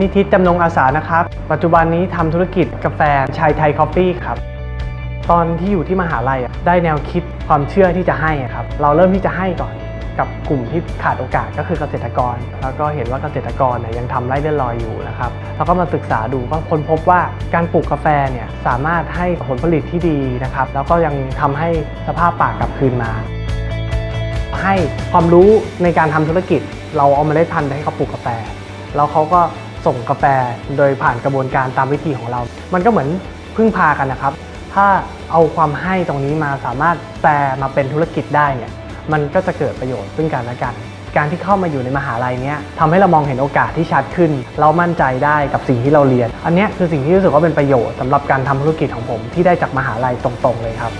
นิทิศจำนงอาสานะครับ ปัจจุบันนี้ทำธุรกิจกาแฟชายไทยคอฟฟี่ครับ ตอนที่อยู่ที่มหาลัยได้แนวคิดความเชื่อที่จะให้อะครับ เราเริ่มที่จะให้ก่อนกับกลุ่มที่ขาดโอกาสก็คือเกษตรกร แล้วก็เห็นว่าเกษตรกรเนี่ยยังทำไร่เลื่อนลอยอยู่นะครับแล้วก็มาศึกษาดูก็ค้นพบว่าการปลูกกาแฟเนี่ยสามารถให้ผลผลิตที่ดีนะครับ แล้วก็ยังทำให้สภาพป่ากลับคืนมา ให้ความรู้ในการทำธุรกิจ เราเอาเมล็ดพันธุ์ไปให้เขาปลูกกาแฟ แล้วเขาก็ ส่งกาแฟโดยผ่านกระบวนการตามวิธีของเรา มันก็เหมือนพึ่งพากันนะครับ ถ้าเอาความให้ตรงนี้มาสามารถแปลมาเป็นธุรกิจได้เนี่ย มันก็จะเกิดประโยชน์ซึ่งกันและกัน การที่เข้ามาอยู่ในมหาลัยเนี้ยทำให้เรามองเห็นโอกาสที่ชัดขึ้น เรามั่นใจได้กับสิ่งที่เราเรียน อันนี้คือสิ่งที่รู้สึกว่าเป็นประโยชน์สำหรับการทำธุรกิจของผมที่ได้จากมหาลัยตรงๆเลยครับ